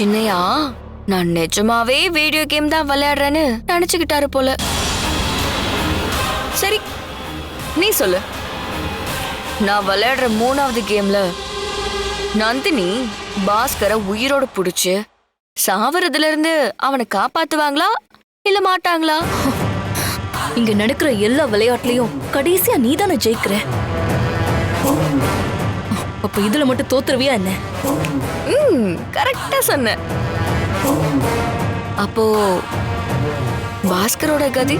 சின்னையா? நான் நிஜமாவே video game தான் விளையாடுறேன்னு நினைச்சுக்கிட்டாரு போல. சரி நீ சொல்லு. நான் விளையாடுற மூணாவது கேம்ல நந்தினி பாஸ்கரை உயிரோட புடிச்சு சாவறதுல இருந்து அவனை காப்பாத்துவாங்களா இல்ல மாட்டாங்களா? இங்க நடக்கிற எல்லா விளையாட்டுலயும் கடைசியா நீ தானே ஜெயிக்கிற. அப்ப இதுல மட்டும் தோத்துருவியா என்ன? ம் கரெக்டா சொன்ன. அப்போ பாஸ்கரோட கதி?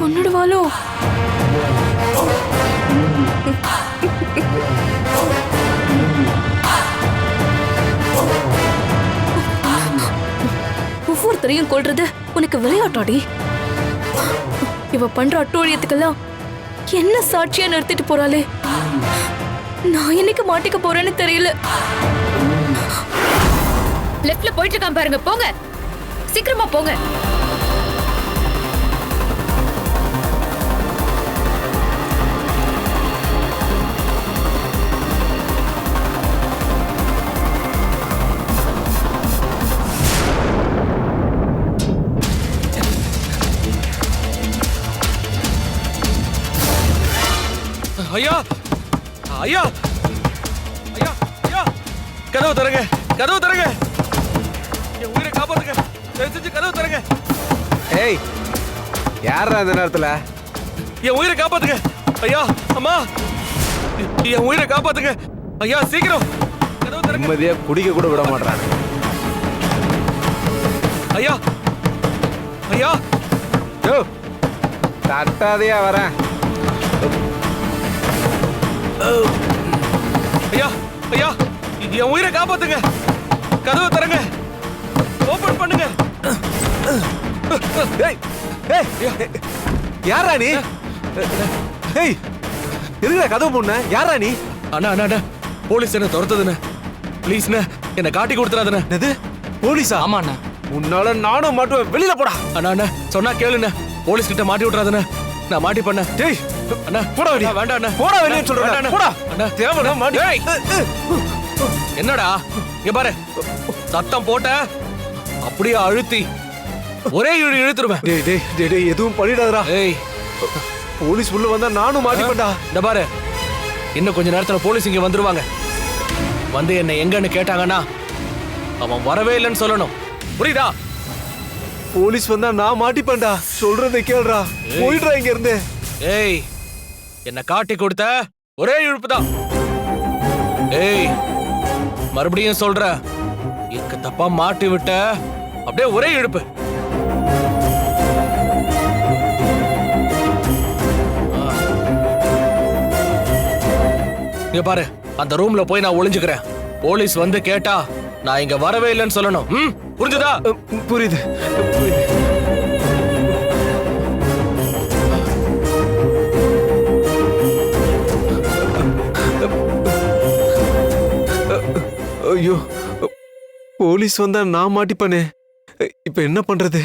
கொன்னுடுவாளோ? ஒவ்வொருத்தரையும் கொல்றது உனக்கு விளையாட்டாடி. இவ பண்ற அட்டூழியத்துக்கெல்லாம் என்ன சாட்சியா நிறுத்திட்டு போறாளே? நான் என்னைக்கு மாட்டிக்க போறேன்னு தெரியல. லெஃப்ட்ல போயிட்டு இருக்கான் பாருங்க போங்க. சீக்கிரமா போங்க. ஐயா! ஐயா! ஐயா! ஐயா! கதவு தரங்க கதவு தரங்க என் உயிரை காப்பாத்துங்க. தயவு செஞ்சு கதவு தரங்க ஏய் யாரா அந்த நேரத்துல? என் உயிரை காப்பாத்துங்க. ஐயா அம்மா! என் உயிரை காப்பாத்துங்க. ஐயா சீக்கிரம். கதவு தரங்க நிம்மதியா குடிக்க கூட விட மாட்டான் ஐயா! ஐயா! யோ தட்டாதையா வரேன். ஐயா ஐயா என் உயிரை காப்பாத்துங்க. கதவு தரங்க ஓபன் பண்ணுங்க. யாரா நீ? ஏய் எதுக்குடா கதவு பொண்ணு யாரா நீ? அண்ணா அண்ணா அண்ணா போலீஸ் என்ன துரத்துதுண்ணே ப்ளீஸ்ண்ணே என்னை காட்டி கொடுத்துறாதுண்ணே. என்னது? போலீஸா? ஆமாண்ணா. உன்னால நானும் மாட்டுவேன். வெளியில போடா. அண்ணா அண்ணா சொன்னா கேளுண்ணே. போலீஸ் கிட்ட மாட்டி விட்றாதுண்ணே நான் மாட்டி பண்ண டேய் அண்ணா. போடா வெளிய. வேண்டாம் அண்ணா. போடா வெளியே சொல்றேன். போடா. அண்ணா தேவனா மாட்டி டேய். என்னடா? இங்க பாரு. சத்தம் போட்ட அப்படியே அழுத்தி ஒரே இழு இழுத்துருவேன். டேய் டேய் டேய் டேய் எதுவும் பண்ணிடாதடா. ஏய். போலீஸ் உள்ள வந்தா நானும் மாட்டிப்பேன்டா இந்த பாரு. இன்னும் கொஞ்ச நேரத்துல போலீஸ் இங்க வந்துருவாங்க. வந்து என்ன எங்கன்னு கேட்டாங்கன்னா அவன் வரவே இல்லைன்னு சொல்லணும். புரியுதா? போலீஸ் வந்தா நான் மாட்டிப்பேன்டா சொல்றதை கேளுடா. போயிடுறா இங்க இருந்து ஏய். என்ன காட்டி கொடுத்த ஒரே இழுப்பு தான் ஏய் மறுபடியும் சொல்ற. இக்கு தப்பா மாட்டி விட்ட அப்படியே ஒரே இழுப்பு. இங்க பாரு அந்த ரூம்ல போய் நான் ஒளிஞ்சுக்கிறேன். போலீஸ் வந்து கேட்டா நான் இங்க வரவே இல்லைன்னு சொல்லணும். ம் புரிஞ்சுதா? புரியுது புரியுது. ஐயோ போலீஸ் வந்தா நான் மாட்டிப்பானே. இப்ப என்ன பண்றது?